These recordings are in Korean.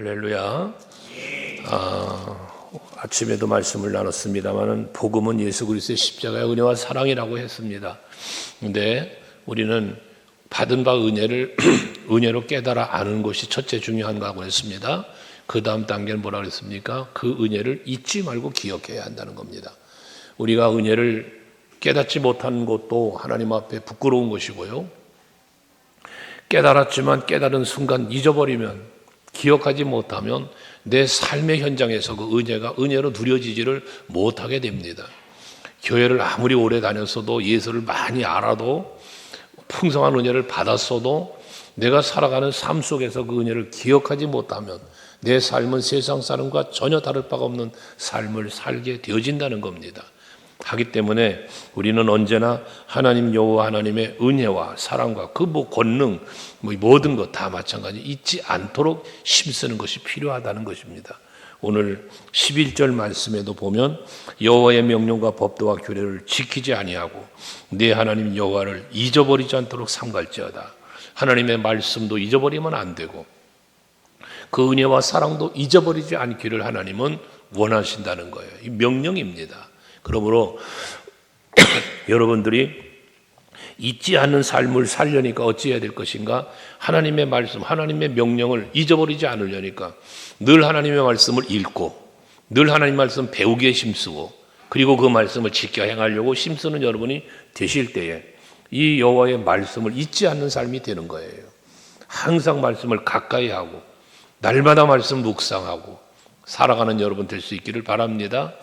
할렐루야. 아, 아침에도 말씀을 나눴습니다만은 복음은 예수 그리스도의 십자가의 은혜와 사랑이라고 했습니다. 근데 우리는 받은 바 은혜를 은혜로 깨달아 아는 것이 첫째 중요한 거라고 했습니다. 그 다음 단계는 뭐라 그랬습니까? 그 은혜를 잊지 말고 기억해야 한다는 겁니다. 우리가 은혜를 깨닫지 못한 것도 하나님 앞에 부끄러운 것이고요. 깨달았지만 깨달은 순간 잊어버리면 기억하지 못하면 내 삶의 현장에서 그 은혜가 은혜로 누려지지를 못하게 됩니다. 교회를 아무리 오래 다녔어도 예수를 많이 알아도 풍성한 은혜를 받았어도 내가 살아가는 삶 속에서 그 은혜를 기억하지 못하면 내 삶은 세상 사람과 전혀 다를 바가 없는 삶을 살게 되어진다는 겁니다. 하기 때문에 우리는 언제나 하나님 여호와 하나님의 은혜와 사랑과 그 뭐 권능 뭐 모든 것 다 마찬가지 잊지 않도록 힘쓰는 것이 필요하다는 것입니다. 오늘 11절 말씀에도 보면 여호와의 명령과 법도와 규례를 지키지 아니하고 내 하나님 여호와를 잊어버리지 않도록 삼갈지어다. 하나님의 말씀도 잊어버리면 안 되고 그 은혜와 사랑도 잊어버리지 않기를 하나님은 원하신다는 거예요. 이 명령입니다. 그러므로 여러분들이 잊지 않는 삶을 살려니까 어찌해야 될 것인가? 하나님의 말씀, 하나님의 명령을 잊어버리지 않으려니까 늘 하나님의 말씀을 읽고 늘 하나님 말씀 배우기에 힘쓰고 그리고 그 말씀을 지켜 행하려고 힘쓰는 여러분이 되실 때에 이 여호와의 말씀을 잊지 않는 삶이 되는 거예요. 항상 말씀을 가까이 하고 날마다 말씀 묵상하고 살아가는 여러분 될 수 있기를 바랍니다.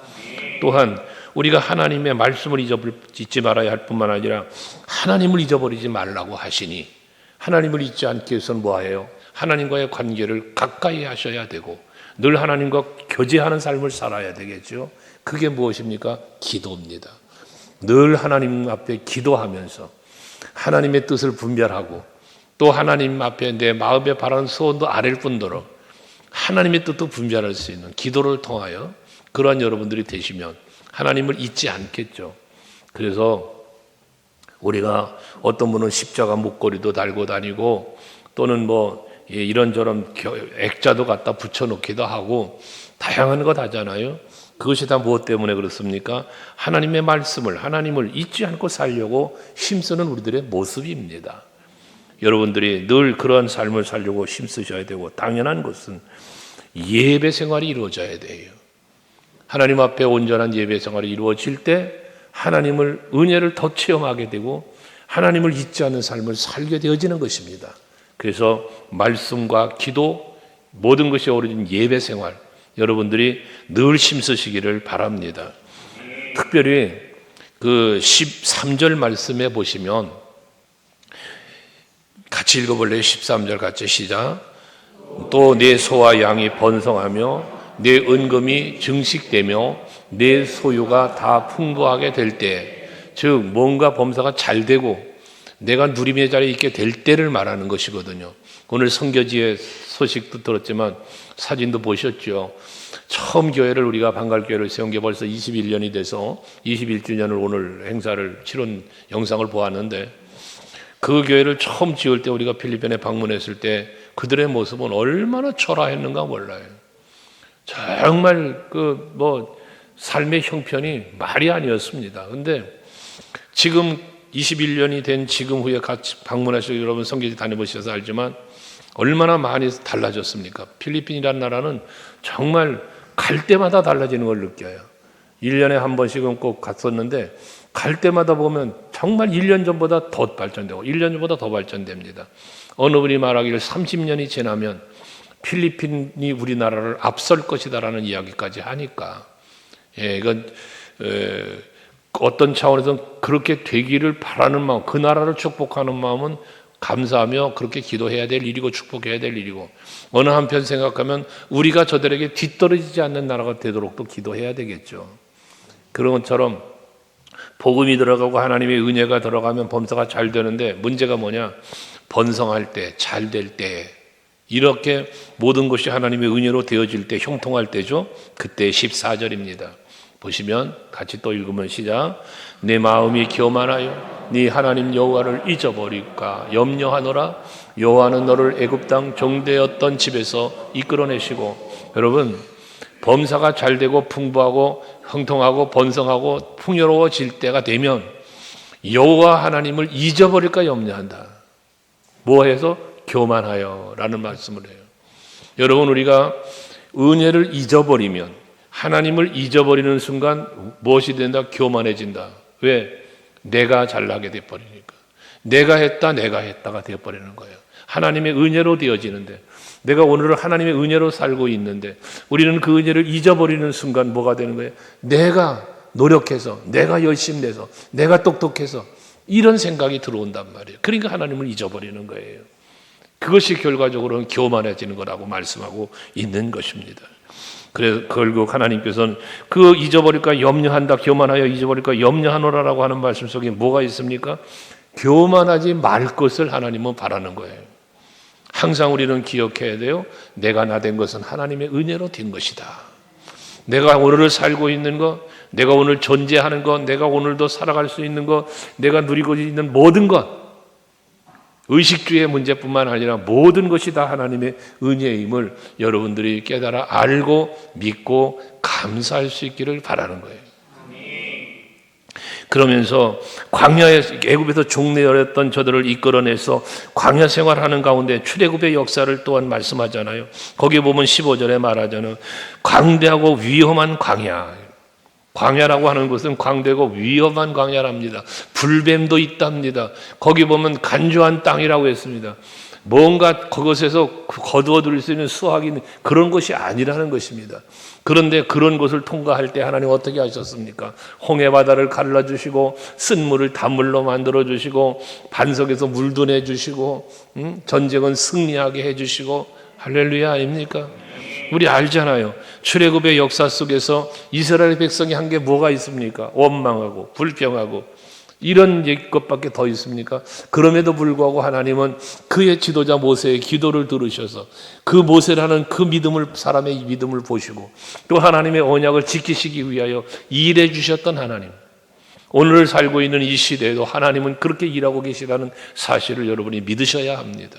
또한 우리가 하나님의 말씀을 잊지 말아야 할 뿐만 아니라 하나님을 잊어버리지 말라고 하시니 하나님을 잊지 않기 위해서는 뭐예요? 하나님과의 관계를 가까이 하셔야 되고 늘 하나님과 교제하는 삶을 살아야 되겠죠. 그게 무엇입니까? 기도입니다. 늘 하나님 앞에 기도하면서 하나님의 뜻을 분별하고 또 하나님 앞에 내 마음에 바라는 소원도 아랠 뿐더러 하나님의 뜻도 분별할 수 있는 기도를 통하여 그러한 여러분들이 되시면 하나님을 잊지 않겠죠. 그래서 우리가 어떤 분은 십자가 목걸이도 달고 다니고 또는 뭐 이런저런 액자도 갖다 붙여놓기도 하고 다양한 것 하잖아요. 그것이 다 무엇 때문에 그렇습니까? 하나님의 말씀을 하나님을 잊지 않고 살려고 힘쓰는 우리들의 모습입니다. 여러분들이 늘 그러한 삶을 살려고 힘쓰셔야 되고 당연한 것은 예배 생활이 이루어져야 돼요. 하나님 앞에 온전한 예배 생활이 이루어질 때 하나님을 은혜를 더 체험하게 되고 하나님을 잊지 않는 삶을 살게 되어지는 것입니다. 그래서 말씀과 기도 모든 것이 어우러진 예배 생활 여러분들이 늘 힘쓰시기를 바랍니다. 특별히 그 13절 말씀에 보시면 같이 읽어볼래요? 13절 같이 시작. 또 내 소와 양이 번성하며 내 은금이 증식되며 내 소유가 다 풍부하게 될 때, 즉 뭔가 범사가 잘 되고 내가 누림의 자리에 있게 될 때를 말하는 것이거든요. 오늘 성교지의 소식도 들었지만 사진도 보셨죠. 처음 교회를 우리가 방갈교회를 세운 게 벌써 21년이 돼서 21주년을 오늘 행사를 치른 영상을 보았는데 그 교회를 처음 지을 때 우리가 필리핀에 방문했을 때 그들의 모습은 얼마나 초라했는가 몰라요. 정말 그 뭐 삶의 형편이 말이 아니었습니다. 근데 지금 21년이 된 지금 후에 같이 방문하시고 여러분 성교지 다녀보셔서 알지만 얼마나 많이 달라졌습니까? 필리핀이라는 나라는 정말 갈 때마다 달라지는 걸 느껴요. 1년에 한 번씩은 꼭 갔었는데 갈 때마다 보면 정말 1년 전보다 더 발전되고 1년 전보다 더 발전됩니다. 어느 분이 말하기를 30년이 지나면 필리핀이 우리나라를 앞설 것이다라는 이야기까지 하니까 예, 이건 에, 어떤 차원에서 그렇게 되기를 바라는 마음, 그 나라를 축복하는 마음은 감사하며 그렇게 기도해야 될 일이고 축복해야 될 일이고 어느 한편 생각하면 우리가 저들에게 뒤떨어지지 않는 나라가 되도록 또 기도해야 되겠죠. 그런 것처럼 복음이 들어가고 하나님의 은혜가 들어가면 범사가 잘 되는데 문제가 뭐냐? 번성할 때, 잘 될 때, 이렇게 모든 것이 하나님의 은혜로 되어질 때, 형통할 때죠. 그때 14절입니다. 보시면 같이 또 읽으면 시작. 내 마음이 교만하여 네 하나님 여호와를 잊어버릴까 염려하노라 여호와는 너를 애굽 땅 종되었던 집에서 이끌어내시고 여러분 범사가 잘 되고 풍부하고 형통하고 번성하고 풍요로워질 때가 되면 여호와 하나님을 잊어버릴까 염려한다. 뭐해서 교만하여라는 말씀을 해요. 여러분 우리가 은혜를 잊어버리면 하나님을 잊어버리는 순간 무엇이 된다? 교만해진다. 왜? 내가 잘나게 돼 버리니까. 내가 했다, 내가 했다가 되어 버리는 거예요. 하나님의 은혜로 되어지는데 내가 오늘은 하나님의 은혜로 살고 있는데 우리는 그 은혜를 잊어버리는 순간 뭐가 되는 거예요? 내가 노력해서, 내가 열심히 내서, 내가 똑똑해서 이런 생각이 들어온단 말이에요. 그러니까 하나님을 잊어버리는 거예요. 그것이 결과적으로는 교만해지는 거라고 말씀하고 있는 것입니다. 그래서 결국 하나님께서는 그 잊어버릴까 염려한다, 교만하여 잊어버릴까 염려하노라라고 하는 말씀 속에 뭐가 있습니까? 교만하지 말 것을 하나님은 바라는 거예요. 항상 우리는 기억해야 돼요. 내가 나 된 것은 하나님의 은혜로 된 것이다. 내가 오늘을 살고 있는 것, 내가 오늘 존재하는 것, 내가 오늘도 살아갈 수 있는 것, 내가 누리고 있는 모든 것, 의식주의 문제뿐만 아니라 모든 것이 다 하나님의 은혜임을 여러분들이 깨달아 알고 믿고 감사할 수 있기를 바라는 거예요. 그러면서 광야에 애굽에서 종래였던 저들을 이끌어내서 광야 생활하는 가운데 출애굽의 역사를 또한 말씀하잖아요. 거기 보면 15절에 말하자는 광대하고 위험한 광야. 광야라고 하는 것은 광대고 위험한 광야랍니다. 불뱀도 있답니다. 거기 보면 간주한 땅이라고 했습니다. 뭔가 그것에서 거두어 들일 수 있는 수확이 그런 것이 아니라는 것입니다. 그런데 그런 것을 통과할 때 하나님 어떻게 하셨습니까? 홍해 바다를 갈라 주시고 쓴물을 단물로 만들어 주시고 반석에서 물도 내 주시고 음? 전쟁은 승리하게 해 주시고 할렐루야 아닙니까? 우리 알잖아요. 출애굽의 역사 속에서 이스라엘 백성이 한 게 뭐가 있습니까? 원망하고 불평하고 이런 것밖에 더 있습니까? 그럼에도 불구하고 하나님은 그의 지도자 모세의 기도를 들으셔서 그 모세라는 그 믿음을 사람의 믿음을 보시고 또 하나님의 언약을 지키시기 위하여 일해 주셨던 하나님. 오늘 살고 있는 이 시대에도 하나님은 그렇게 일하고 계시다는 사실을 여러분이 믿으셔야 합니다.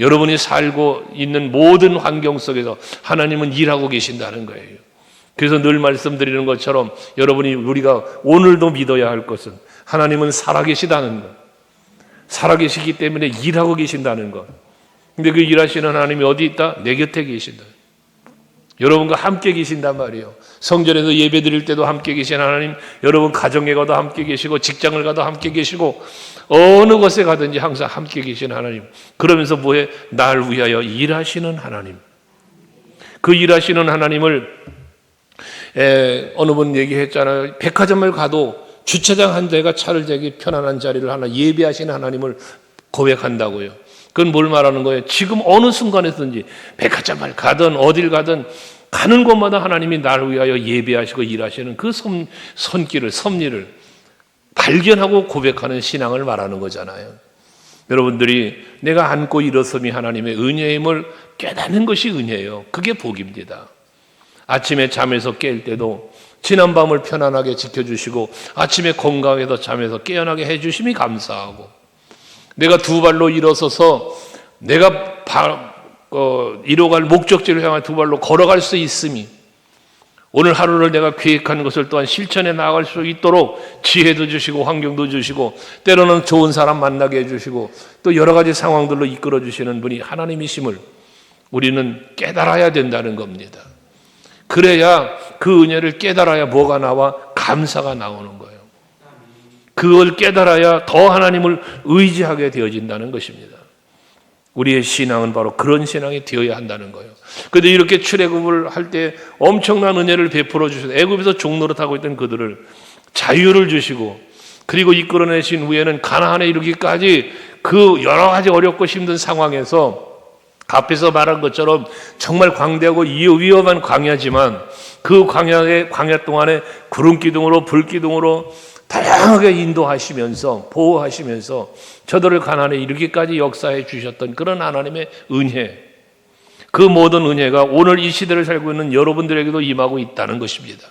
여러분이 살고 있는 모든 환경 속에서 하나님은 일하고 계신다는 거예요. 그래서 늘 말씀드리는 것처럼 여러분이 우리가 오늘도 믿어야 할 것은 하나님은 살아계시다는 것. 살아계시기 때문에 일하고 계신다는 것. 근데 그 일하시는 하나님이 어디 있다? 내 곁에 계신다. 여러분과 함께 계신단 말이에요. 성전에서 예배 드릴 때도 함께 계신 하나님, 여러분 가정에 가도 함께 계시고, 직장을 가도 함께 계시고, 어느 곳에 가든지 항상 함께 계신 하나님. 그러면서 뭐해? 날 위하여 일하시는 하나님. 그 일하시는 하나님을, 에, 어느 분 얘기했잖아요. 백화점을 가도 주차장 한 대가 차를 대기 편안한 자리를 하나 예비하시는 하나님을 고백한다고요. 그건 뭘 말하는 거예요? 지금 어느 순간에든지 백화점을 가든 어딜 가든 가는 곳마다 하나님이 나를 위하여 예배하시고 일하시는 그 선, 선길을, 섭리를 발견하고 고백하는 신앙을 말하는 거잖아요. 여러분들이 내가 안고 일어섬이 하나님의 은혜임을 깨닫는 것이 은혜예요. 그게 복입니다. 아침에 잠에서 깰 때도 지난 밤을 편안하게 지켜주시고 아침에 건강해서 잠에서 깨어나게 해주심이 감사하고 내가 두 발로 일어서서 내가 바, 어, 이뤄갈 목적지를 향해 두 발로 걸어갈 수 있음이 오늘 하루를 내가 계획한 것을 또한 실천해 나아갈 수 있도록 지혜도 주시고 환경도 주시고 때로는 좋은 사람 만나게 해주시고 또 여러 가지 상황들로 이끌어 주시는 분이 하나님이심을 우리는 깨달아야 된다는 겁니다. 그래야 그 은혜를 깨달아야 뭐가 나와? 감사가 나오는 거예요. 그걸 깨달아야 더 하나님을 의지하게 되어진다는 것입니다. 우리의 신앙은 바로 그런 신앙이 되어야 한다는 거예요. 그런데 이렇게 출애굽을 할 때 엄청난 은혜를 베풀어 주셔서 애굽에서 종노릇 하고 있던 그들을 자유를 주시고 그리고 이끌어내신 후에는 가나안에 이르기까지 그 여러 가지 어렵고 힘든 상황에서 앞에서 말한 것처럼 정말 광대하고 위험한 광야지만 그 광야의 광야 동안에 구름 기둥으로 불 기둥으로 다양하게 인도하시면서 보호하시면서 저들을 가난에 이르기까지 역사해 주셨던 그런 하나님의 은혜. 그 모든 은혜가 오늘 이 시대를 살고 있는 여러분들에게도 임하고 있다는 것입니다.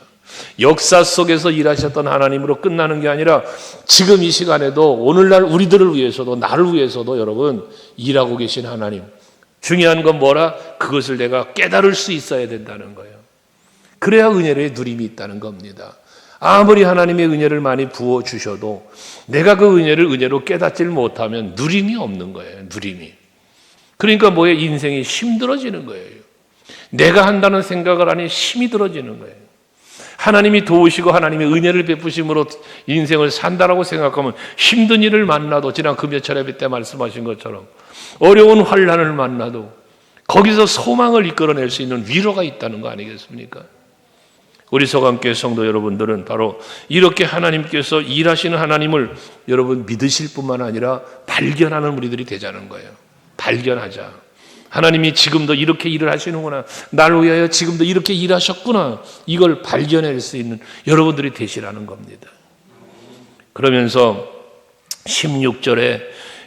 역사 속에서 일하셨던 하나님으로 끝나는 게 아니라 지금 이 시간에도 오늘날 우리들을 위해서도 나를 위해서도 여러분 일하고 계신 하나님. 중요한 건 뭐라? 그것을 내가 깨달을 수 있어야 된다는 거예요. 그래야 은혜의 누림이 있다는 겁니다. 아무리 하나님의 은혜를 많이 부어 주셔도 내가 그 은혜를 은혜로 깨닫질 못하면 누림이 없는 거예요. 누림이. 그러니까 뭐예요? 인생이 힘들어지는 거예요. 내가 한다는 생각을 하니 힘이 들어지는 거예요. 하나님이 도우시고 하나님의 은혜를 베푸심으로 인생을 산다라고 생각하면 힘든 일을 만나도 지난 금요 철야비 때 말씀하신 것처럼 어려운 환란을 만나도 거기서 소망을 이끌어낼 수 있는 위로가 있다는 거 아니겠습니까? 우리 서강교회 성도 여러분들은 바로 이렇게 하나님께서 일하시는 하나님을 여러분 믿으실 뿐만 아니라 발견하는 우리들이 되자는 거예요. 발견하자. 하나님이 지금도 이렇게 일을 하시는구나. 날 위하여 지금도 이렇게 일하셨구나. 이걸 발견할 수 있는 여러분들이 되시라는 겁니다. 그러면서 16절에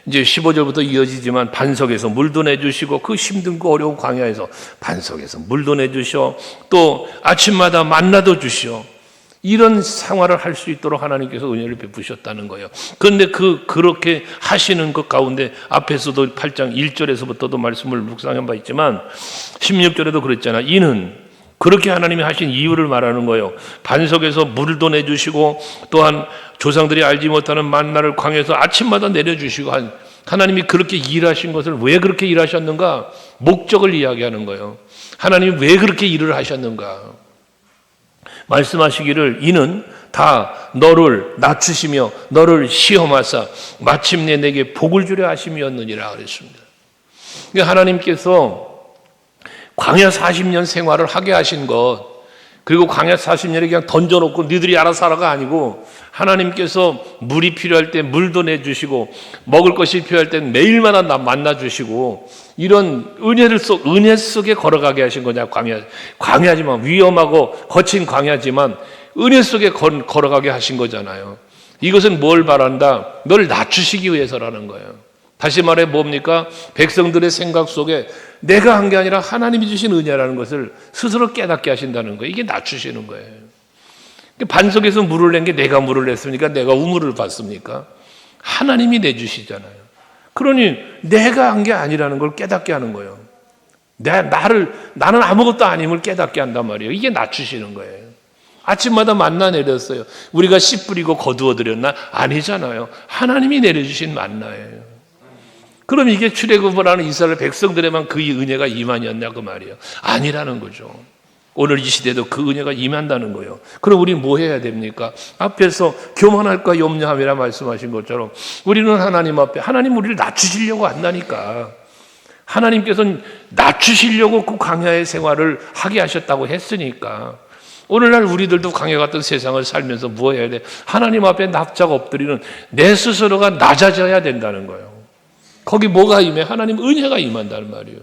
이제 15절부터 이어지지만 반석에서 물도 내주시고 그 힘든고 어려운 광야에서 반석에서 물도 내주셔 또 아침마다 만나도 주시오 이런 생활을 할 수 있도록 하나님께서 은혜를 베푸셨다는 거예요. 그런데 그 그렇게 하시는 것 가운데 앞에서도 8장 1절에서부터도 말씀을 묵상한 바 있지만 16절에도 그랬잖아. 이는 그렇게 하나님이 하신 이유를 말하는 거예요. 반석에서 물도 내주시고 또한 조상들이 알지 못하는 만나를 광에서 아침마다 내려주시고 한 하나님이 그렇게 일하신 것을 왜 그렇게 일하셨는가? 목적을 이야기하는 거예요. 하나님이 왜 그렇게 일을 하셨는가? 말씀하시기를 이는 다 너를 낮추시며 너를 시험하사 마침내 내게 복을 주려 하심이었느니라 그랬습니다. 그러니까 하나님께서 광야 40년 생활을 하게 하신 것 그리고 광야 40년에 그냥 던져놓고 니들이 알아서 하라가 아니고 하나님께서 물이 필요할 때 물도 내주시고 먹을 것이 필요할 때 매일마다 나 만나주시고 이런 은혜를 속 은혜 속에 걸어가게 하신 거냐 광야 광야지만 위험하고 거친 광야지만 은혜 속에 걸, 걸어가게 하신 거잖아요. 이것은 뭘 바란다? 널 낮추시기 위해서라는 거예요. 다시 말해 뭡니까? 백성들의 생각 속에 내가 한 게 아니라 하나님이 주신 은혜라는 것을 스스로 깨닫게 하신다는 거예요. 이게 낮추시는 거예요. 반석에서 물을 낸 게 내가 물을 냈습니까? 내가 우물을 받습니까? 하나님이 내주시잖아요. 그러니 내가 한 게 아니라는 걸 깨닫게 하는 거예요. 내 나를 나는 아무것도 아님을 깨닫게 한단 말이에요. 이게 낮추시는 거예요. 아침마다 만나 내렸어요. 우리가 씨 뿌리고 거두어 드렸나? 아니잖아요. 하나님이 내려주신 만나예요. 그럼 이게 출애굽을 하는 이스라엘 백성들에만 그 은혜가 임한이었냐 그 말이에요. 아니라는 거죠. 오늘 이 시대도 그 은혜가 임한다는 거예요. 그럼 우리 뭐 해야 됩니까? 앞에서 교만할까 염려함이라 말씀하신 것처럼 우리는 하나님 앞에 하나님 우리를 낮추시려고 한다니까. 하나님께서는 낮추시려고 그 광야의 생활을 하게 하셨다고 했으니까. 오늘날 우리들도 광야 같은 세상을 살면서 뭐 해야 돼? 하나님 앞에 납작 엎드리는 내 스스로가 낮아져야 된다는 거예요. 거기 뭐가 임해? 하나님 은혜가 임한다는 말이에요.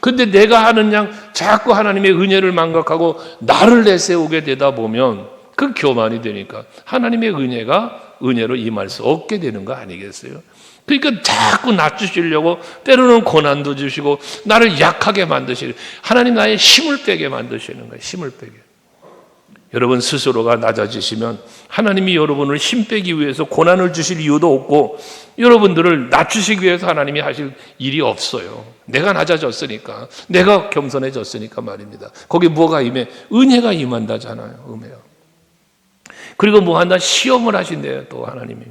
근데 내가 하는 양 자꾸 하나님의 은혜를 망각하고 나를 내세우게 되다 보면 그 교만이 되니까 하나님의 은혜가 은혜로 임할 수 없게 되는 거 아니겠어요? 그러니까 자꾸 낮추시려고 때로는 고난도 주시고 나를 약하게 만드시고 하나님 나의 힘을 빼게 만드시는 거예요. 힘을 빼게. 여러분 스스로가 낮아지시면 하나님이 여러분을 힘 빼기 위해서 고난을 주실 이유도 없고 여러분들을 낮추시기 위해서 하나님이 하실 일이 없어요. 내가 낮아졌으니까, 내가 겸손해졌으니까 말입니다. 거기 뭐가 임해? 은혜가 임한다잖아요. 은혜요. 그리고 뭐 한다? 시험을 하신대요. 또 하나님이.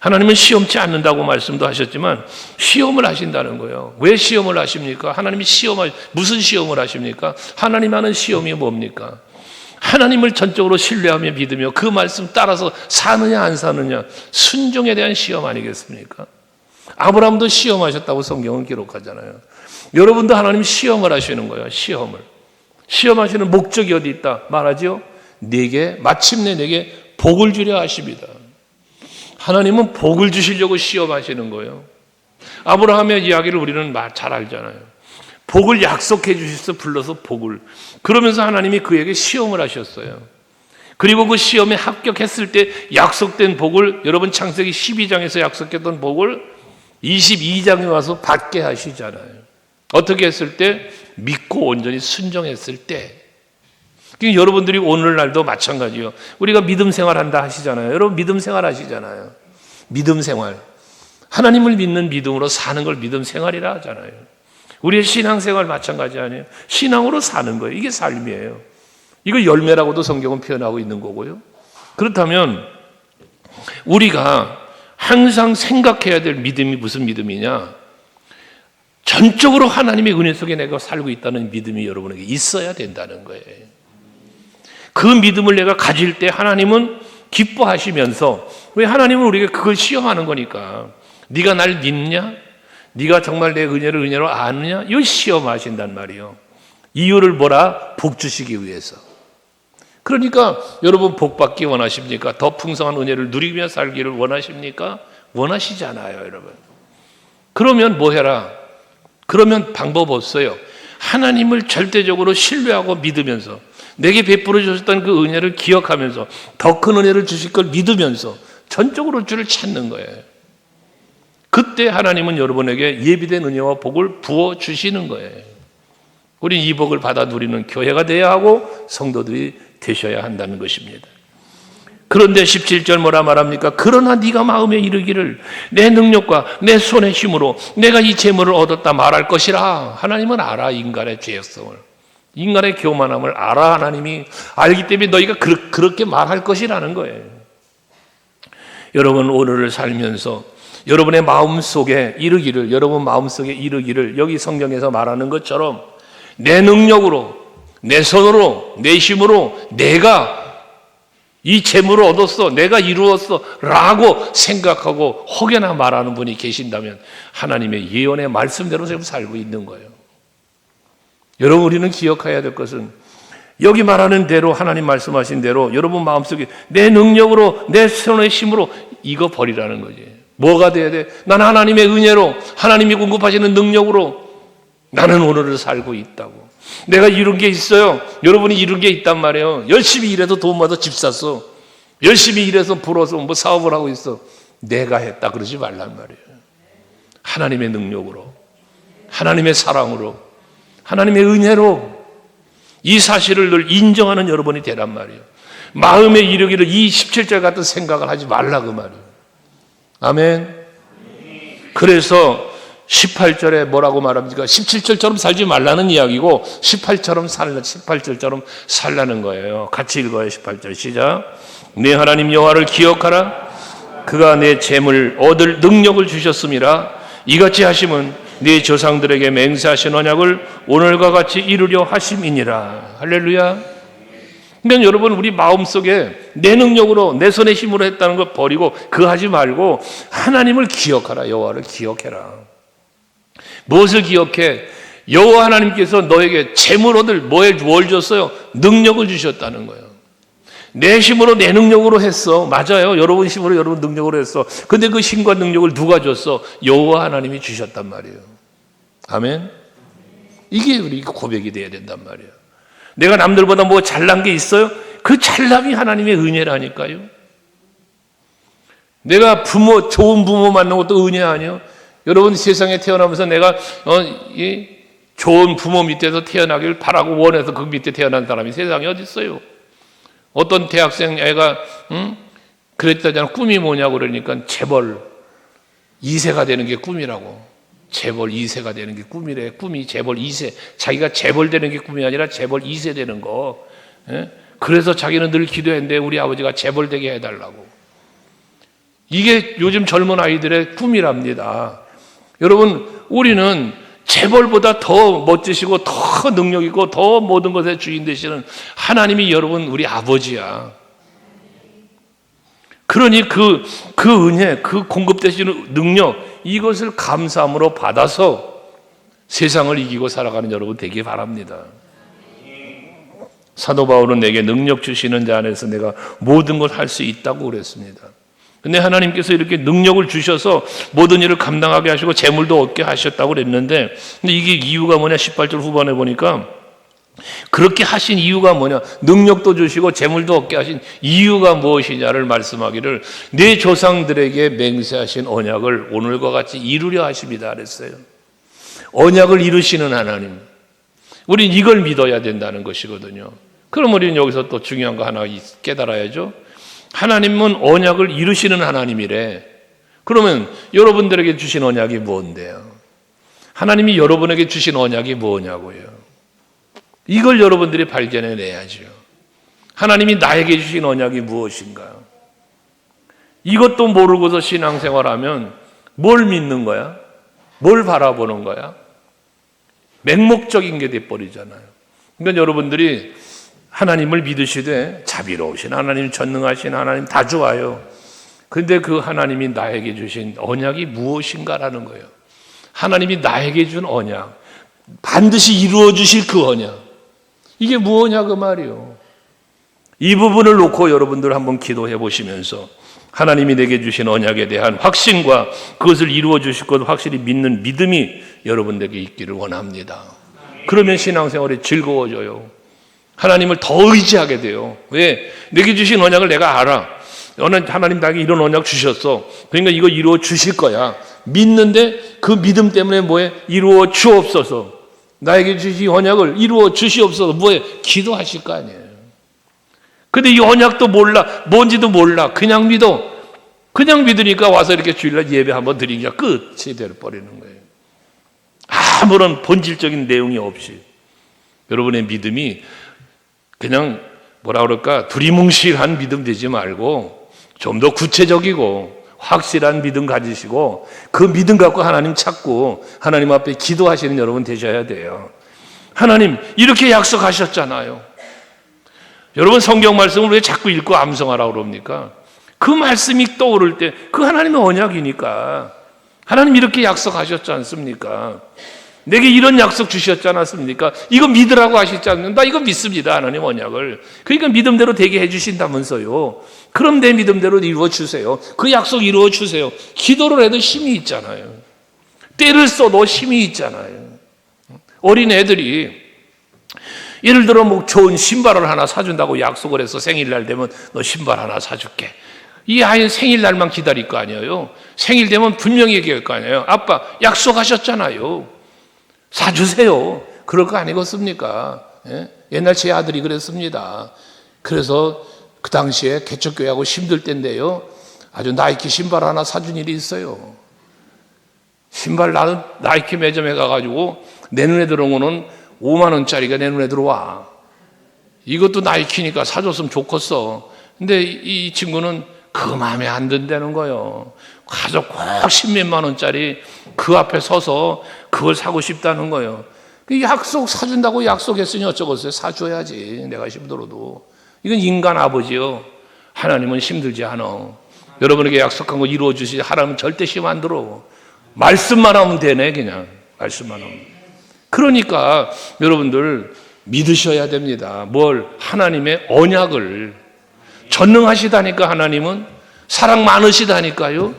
하나님은 시험치 않는다고 말씀도 하셨지만 시험을 하신다는 거예요. 왜 시험을 하십니까? 하나님이 시험을 무슨 시험을 하십니까? 하나님 하는 시험이 뭡니까? 하나님을 전적으로 신뢰하며 믿으며 그 말씀 따라서 사느냐 안 사느냐 순종에 대한 시험 아니겠습니까? 아브라함도 시험하셨다고 성경은 기록하잖아요. 여러분도 하나님 시험을 하시는 거예요. 시험을. 시험하시는 목적이 어디 있다? 말하지요. 내게 마침내 내게 복을 주려 하십니다. 하나님은 복을 주시려고 시험하시는 거예요. 아브라함의 이야기를 우리는 잘 알잖아요. 복을 약속해 주셔서 불러서 복을. 그러면서 하나님이 그에게 시험을 하셨어요. 그리고 그 시험에 합격했을 때 약속된 복을 여러분 창세기 12장에서 약속했던 복을 22장에 와서 받게 하시잖아요. 어떻게 했을 때? 믿고 온전히 순종했을 때. 그러니까 여러분들이 오늘날도 마찬가지요. 우리가 믿음 생활한다 하시잖아요. 여러분 믿음 생활 하시잖아요. 믿음 생활. 하나님을 믿는 믿음으로 사는 걸 믿음 생활이라 하잖아요. 우리의 신앙생활 마찬가지 아니에요. 신앙으로 사는 거예요. 이게 삶이에요. 이걸 열매라고도 성경은 표현하고 있는 거고요. 그렇다면 우리가 항상 생각해야 될 믿음이 무슨 믿음이냐? 전적으로 하나님의 은혜 속에 내가 살고 있다는 믿음이 여러분에게 있어야 된다는 거예요. 그 믿음을 내가 가질 때 하나님은 기뻐하시면서 왜 하나님은 우리가 그걸 시험하는 거니까 네가 날 믿냐? 네가 정말 내 은혜를 은혜로 아느냐? 이걸 시험하신단 말이요. 이유를 뭐라? 복 주시기 위해서. 그러니까 여러분 복 받기 원하십니까? 더 풍성한 은혜를 누리며 살기를 원하십니까? 원하시잖아요, 여러분. 그러면 뭐 해라? 그러면 방법 없어요. 하나님을 절대적으로 신뢰하고 믿으면서 내게 베풀어 주셨던 그 은혜를 기억하면서 더 큰 은혜를 주실 걸 믿으면서 전적으로 주를 찾는 거예요. 그때 하나님은 여러분에게 예비된 은혜와 복을 부어 주시는 거예요. 우리 이 복을 받아 누리는 교회가 돼야 하고 성도들이 되셔야 한다는 것입니다. 그런데 17절 뭐라 말합니까? 그러나 네가 마음에 이르기를 내 능력과 내 손의 힘으로 내가 이 재물을 얻었다 말할 것이라. 하나님은 알아 인간의 죄성을. 인간의 교만함을 알아 하나님이 알기 때문에 너희가 그렇게 말할 것이라는 거예요. 여러분 오늘을 살면서 여러분의 마음 속에 이르기를 여러분 마음 속에 이르기를 여기 성경에서 말하는 것처럼 내 능력으로 내 손으로 내 힘으로 내가 이 재물을 얻었어 내가 이루었어 라고 생각하고 혹여나 말하는 분이 계신다면 하나님의 예언의 말씀대로 지금 살고 있는 거예요. 여러분 우리는 기억해야 될 것은 여기 말하는 대로 하나님 말씀하신 대로 여러분 마음속에 내 능력으로 내 손의 힘으로 이거 버리라는 거지 뭐가 돼야 돼? 나는 하나님의 은혜로 하나님이 공급하시는 능력으로 나는 오늘을 살고 있다고. 내가 이룬 게 있어요. 여러분이 이룬 게 있단 말이에요. 열심히 일해서 돈 모아서 집 샀어. 열심히 일해서 벌어서 뭐 사업을 하고 있어. 내가 했다 그러지 말란 말이에요. 하나님의 능력으로, 하나님의 사랑으로, 하나님의 은혜로 이 사실을 늘 인정하는 여러분이 되란 말이에요. 마음에 이르기를 이 17절 같은 생각을 하지 말라 그 말이에요. 아멘. 그래서 18절에 뭐라고 말합니까? 17절처럼 살지 말라는 이야기고 18처럼 살라 18절처럼 살라는 거예요. 같이 읽어요. 18절 시작. 내 하나님 여호와를 기억하라. 그가 내 재물 얻을 능력을 주셨음이라. 이같이 하심은 네 조상들에게 맹세하신 언약을 오늘과 같이 이루려 하심이니라. 할렐루야. 그러니까 여러분 우리 마음속에 내 능력으로 내 손의 힘으로 했다는 걸 버리고 그 하지 말고 하나님을 기억하라. 여호와를 기억해라. 무엇을 기억해? 여호와 하나님께서 너에게 재물 얻을 뭐에 뭘 줬어요? 능력을 주셨다는 거예요. 내 힘으로 내 능력으로 했어. 맞아요. 여러분 힘으로 여러분 능력으로 했어. 근데 그 힘과 능력을 누가 줬어? 여호와 하나님이 주셨단 말이에요. 아멘. 이게 우리 고백이 돼야 된단 말이에요. 내가 남들보다 뭐 잘난 게 있어요? 그 잘남이 하나님의 은혜라니까요. 내가 부모 좋은 부모 만난 것도 은혜 아니에요? 여러분 세상에 태어나면서 내가 어, 이 좋은 부모 밑에서 태어나길 바라고 원해서 그 밑에 태어난 사람이 세상에 어디 있어요? 어떤 대학생 애가 응? 그랬다잖아 꿈이 뭐냐고 그러니까 재벌 2세가 되는 게 꿈이라고. 재벌 2세가 되는 게 꿈이래. 꿈이 재벌 2세. 자기가 재벌 되는 게 꿈이 아니라 재벌 2세 되는 거. 예? 그래서 자기는 늘 기도했는데 우리 아버지가 재벌 되게 해달라고. 이게 요즘 젊은 아이들의 꿈이랍니다. 여러분, 우리는 재벌보다 더 멋지시고 더 능력 있고 더 모든 것의 주인 되시는 하나님이 여러분 우리 아버지야. 그러니 그, 그 은혜, 그 공급되시는 능력, 이것을 감사함으로 받아서 세상을 이기고 살아가는 여러분 되기 바랍니다. 사도 바울은 내게 능력 주시는 자 안에서 내가 모든 걸 할 수 있다고 그랬습니다. 근데 하나님께서 이렇게 능력을 주셔서 모든 일을 감당하게 하시고 재물도 얻게 하셨다고 그랬는데 근데 이게 이유가 뭐냐 18절 후반에 보니까 그렇게 하신 이유가 뭐냐 능력도 주시고 재물도 얻게 하신 이유가 무엇이냐를 말씀하기를 내 조상들에게 맹세하신 언약을 오늘과 같이 이루려 하십니다 그랬어요 언약을 이루시는 하나님 우린 이걸 믿어야 된다는 것이거든요 그럼 우리는 여기서 또 중요한 거 하나 깨달아야죠. 하나님은 언약을 이루시는 하나님이래. 그러면 여러분들에게 주신 언약이 뭔데요? 하나님이 여러분에게 주신 언약이 뭐냐고요? 이걸 여러분들이 발견해 내야죠. 하나님이 나에게 주신 언약이 무엇인가요? 이것도 모르고서 신앙생활하면 뭘 믿는 거야? 뭘 바라보는 거야? 맹목적인 게 돼버리잖아요. 그러니까 여러분들이 하나님을 믿으시되 자비로우신 하나님, 전능하신 하나님 다 좋아요. 근데 그 하나님이 나에게 주신 언약이 무엇인가라는 거예요. 하나님이 나에게 준 언약, 반드시 이루어 주실 그 언약. 이게 무엇냐 그 말이요. 이 부분을 놓고 여러분들 한번 기도해 보시면서 하나님이 내게 주신 언약에 대한 확신과 그것을 이루어 주실 것을 확실히 믿는 믿음이 여러분에게 있기를 원합니다. 그러면 신앙생활이 즐거워져요. 하나님을 더 의지하게 돼요. 왜? 내게 주신 언약을 내가 알아. 하나님 나에게 이런 언약 주셨어. 그러니까 이거 이루어 주실 거야. 믿는데 그 믿음 때문에 뭐해? 이루어 주옵소서. 나에게 주신 언약을 이루어 주시옵소서. 뭐해? 기도하실 거 아니에요. 근데 이 언약도 몰라. 뭔지도 몰라. 그냥 믿어. 그냥 믿으니까 와서 이렇게 주일날 예배 한번 드리니까 끝이 되어버리는 거예요. 아무런 본질적인 내용이 없이. 여러분의 믿음이 그냥 뭐라 그럴까 두리뭉실한 믿음 되지 말고 좀 더 구체적이고 확실한 믿음 가지시고 그 믿음 갖고 하나님 찾고 하나님 앞에 기도하시는 여러분 되셔야 돼요. 하나님 이렇게 약속하셨잖아요. 여러분 성경 말씀을 왜 자꾸 읽고 암송하라고 그럽니까? 그 말씀이 떠오를 때 그 하나님의 언약이니까 하나님 이렇게 약속하셨지 않습니까? 내게 이런 약속 주셨지 않았습니까? 이거 믿으라고 하셨지 않는다. 이거 믿습니다. 하나님 언약을. 그러니까 믿음대로 되게 해주신다면서요. 그럼 내 믿음대로 이루어 주세요. 그 약속 이루어 주세요. 기도를 해도 힘이 있잖아요. 때를 써도 힘이 있잖아요. 어린 애들이 예를 들어 뭐 좋은 신발을 하나 사준다고 약속을 해서 생일날 되면 너 신발 하나 사줄게. 이 아이는 생일날만 기다릴 거 아니에요. 생일 되면 분명히 얘기할 거 아니에요. 아빠 약속하셨잖아요. 사주세요. 그럴 거 아니겠습니까? 예? 옛날 제 아들이 그랬습니다. 그래서 그 당시에 개척교회하고 힘들 때인데요. 아주 나이키 신발 하나 사준 일이 있어요. 신발 나는 나이키 매점에 가가지고 내 눈에 들어온 거는 5만 원짜리가 내 눈에 들어와. 이것도 나이키니까 사줬으면 좋겠어. 근데 이 친구는 그 마음에 안 든다는 거예요. 가서 꼭 십몇만 원짜리 그 앞에 서서 그걸 사고 싶다는 거예요. 그 약속 사준다고 약속했으니 어쩌겠어요. 사줘야지. 내가 힘들어도. 이건 인간 아버지요. 하나님은 힘들지 않아. 여러분에게 약속한 거 이루어 주시지. 하나님은 절대 힘안 들어. 말씀만 하면 되네, 그냥. 말씀만 하면. 그러니까 여러분들 믿으셔야 됩니다. 뭘? 하나님의 언약을. 전능하시다니까 하나님은 사랑 많으시다니까요.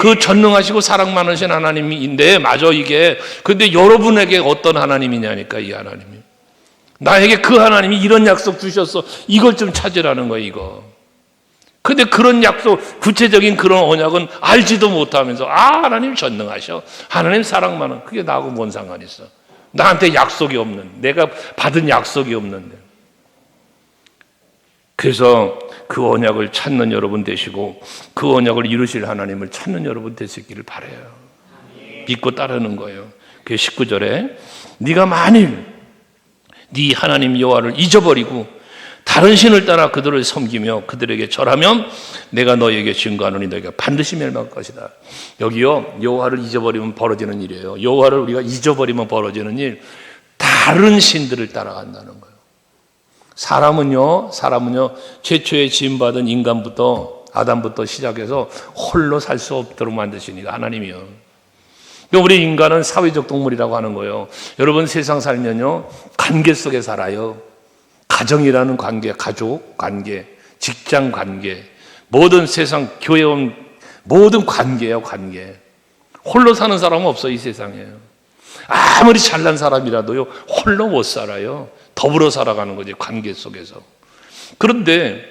그 전능하시고 사랑 많으신 하나님인데 맞아 이게. 근데 여러분에게 어떤 하나님이냐니까 이 하나님이. 나에게 그 하나님이 이런 약속 주셨어. 이걸 좀 찾으라는 거야 이거. 근데 그런 약속 구체적인 그런 언약은 알지도 못하면서 아 하나님 전능하셔. 하나님 사랑 많아 그게 나하고 뭔 상관 있어? 나한테 약속이 없는. 내가 받은 약속이 없는데. 그래서 그 언약을 찾는 여러분 되시고 그 언약을 이루실 하나님을 찾는 여러분 되시기를 바래요. 믿고 따르는 거예요. 그 19절에 네가 만일 네 하나님 여호와를 잊어버리고 다른 신을 따라 그들을 섬기며 그들에게 절하면 내가 너에게 증거하노니 너희가 반드시 멸망할 것이다. 여기요 여호와를 잊어버리면 벌어지는 일이에요. 여호와를 우리가 잊어버리면 벌어지는 일 다른 신들을 따라간다는 거예요. 사람은요, 사람은요, 최초에 지음받은 인간부터, 아담부터 시작해서 홀로 살 수 없도록 만드시니까, 하나님이요. 우리 인간은 사회적 동물이라고 하는 거예요. 여러분 세상 살면요, 관계 속에 살아요. 가정이라는 관계, 가족 관계, 직장 관계, 모든 세상 교회 온 모든 관계예요, 관계. 홀로 사는 사람은 없어, 이 세상에. 아무리 잘난 사람이라도요, 홀로 못 살아요. 더불어 살아가는 거지, 관계 속에서. 그런데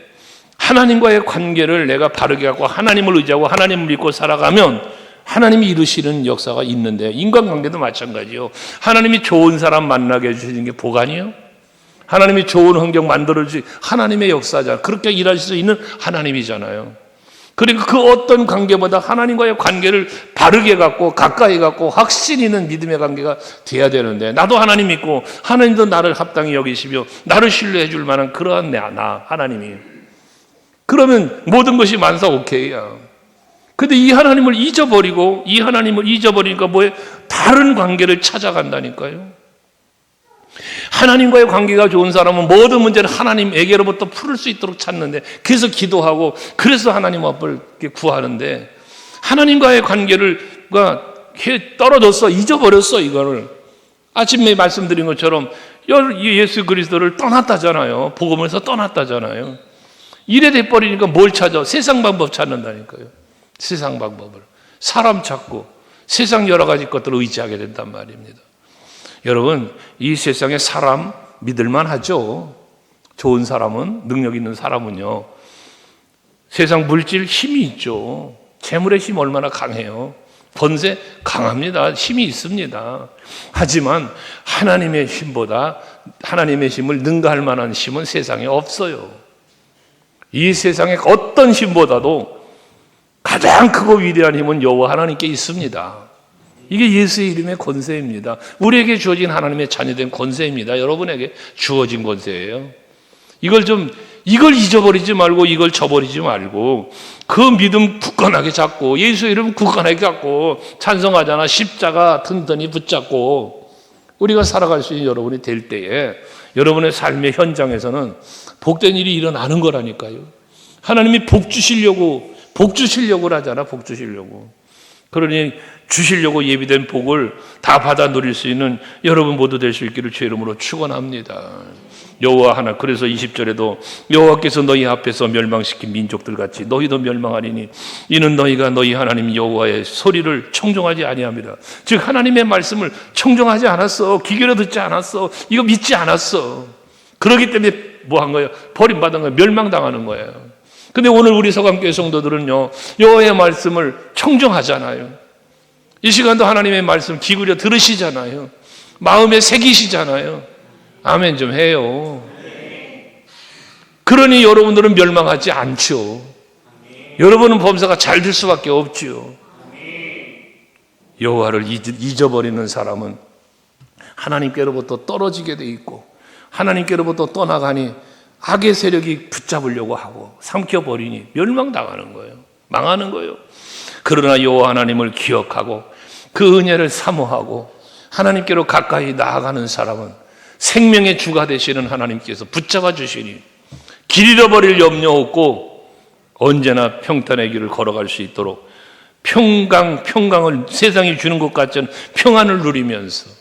하나님과의 관계를 내가 바르게 하고 하나님을 의지하고 하나님을 믿고 살아가면 하나님이 이루시는 역사가 있는데 인간관계도 마찬가지요. 하나님이 좋은 사람 만나게 해주시는 게 보관이요. 하나님이 좋은 환경 만들어주시 하나님의 역사잖아. 그렇게 일하실 수 있는 하나님이잖아요. 그리고 그 어떤 관계보다 하나님과의 관계를 바르게 갖고 가까이 갖고 확신 있는 믿음의 관계가 돼야 되는데 나도 하나님 믿고 하나님도 나를 합당히 여기시며 나를 신뢰해 줄 만한 그러한 나, 나 하나님이 그러면 모든 것이 만사 오케이야. 근데 이 하나님을 잊어버리고 이 하나님을 잊어버리니까 뭐에 다른 관계를 찾아간다니까요. 하나님과의 관계가 좋은 사람은 모든 문제를 하나님에게로부터 풀을 수 있도록 찾는데 그래서 기도하고 그래서 하나님 앞을 구하는데 하나님과의 관계를 떨어졌어 잊어버렸어 이거를. 아침에 말씀드린 것처럼 예수 그리스도를 떠났다잖아요. 복음에서 떠났다잖아요. 이래 돼 버리니까 뭘 찾아? 세상 방법 찾는다니까요. 세상 방법을. 사람 찾고 세상 여러 가지 것들을 의지하게 된단 말입니다. 여러분, 이 세상에 사람 믿을만 하죠. 좋은 사람은, 능력 있는 사람은요. 세상 물질 힘이 있죠. 재물의 힘 얼마나 강해요. 번세 강합니다. 힘이 있습니다. 하지만 하나님의 힘보다 하나님의 힘을 능가할 만한 힘은 세상에 없어요. 이 세상에 어떤 힘보다도 가장 크고 위대한 힘은 여호와 하나님께 있습니다. 이게 예수의 이름의 권세입니다. 우리에게 주어진 하나님의 자녀된 권세입니다. 여러분에게 주어진 권세예요. 이걸 좀 이걸 잊어버리지 말고 이걸 저버리지 말고 그 믿음 굳건하게 잡고 예수의 이름 굳건하게 잡고 찬송하잖아 십자가 튼튼히 붙잡고 우리가 살아갈 수 있는 여러분이 될 때에 여러분의 삶의 현장에서는 복된 일이 일어나는 거라니까요. 하나님이 복 주시려고 복 주시려고 하잖아 복 주시려고 그러니 주시려고 예비된 복을 다 받아 누릴 수 있는 여러분 모두 될 수 있기를 주의 이름으로 축원합니다. 여호와 하나 그래서 20절에도 여호와께서 너희 앞에서 멸망시킨 민족들 같이 너희도 멸망하리니 이는 너희가 너희 하나님 여호와의 소리를 청종하지 아니함이라. 즉 하나님의 말씀을 청종하지 않았어. 기결어 듣지 않았어. 이거 믿지 않았어. 그러기 때문에 뭐 한 거예요? 버림받은 거예요. 멸망당하는 거예요. 근데 오늘 우리 서강교회 성도들은요. 여호와의 말씀을 청종하잖아요. 이 시간도 하나님의 말씀 기울여 들으시잖아요. 마음에 새기시잖아요. 아멘 좀 해요. 그러니 여러분들은 멸망하지 않죠. 여러분은 범사가 잘 될 수밖에 없죠. 여호와를 잊어버리는 사람은 하나님께로부터 떨어지게 돼 있고 하나님께로부터 떠나가니 악의 세력이 붙잡으려고 하고 삼켜버리니 멸망당하는 거예요. 망하는 거예요. 그러나 여호와 하나님을 기억하고 그 은혜를 사모하고 하나님께로 가까이 나아가는 사람은 생명의 주가 되시는 하나님께서 붙잡아 주시니 길 잃어버릴 염려 없고 언제나 평탄의 길을 걸어갈 수 있도록 평강 평강을 세상이 주는 것 같지 않은 평안을 누리면서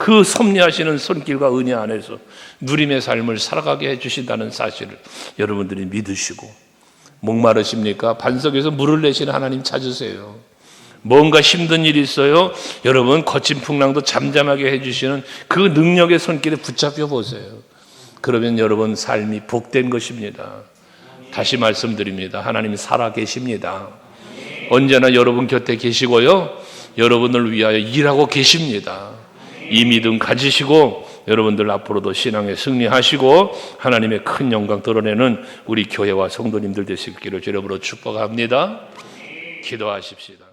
그 섭리하시는 손길과 은혜 안에서 누림의 삶을 살아가게 해주신다는 사실을 여러분들이 믿으시고 목마르십니까? 반석에서 물을 내시는 하나님 찾으세요. 뭔가 힘든 일이 있어요? 여러분 거친 풍랑도 잠잠하게 해주시는 그 능력의 손길에 붙잡혀 보세요. 그러면 여러분 삶이 복된 것입니다. 다시 말씀드립니다. 하나님 살아 계십니다. 언제나 여러분 곁에 계시고요. 여러분을 위하여 일하고 계십니다. 이 믿음 가지시고 여러분들 앞으로도 신앙에 승리하시고 하나님의 큰 영광 드러내는 우리 교회와 성도님들 되시기를 주름으로 축복합니다. 기도하십시다.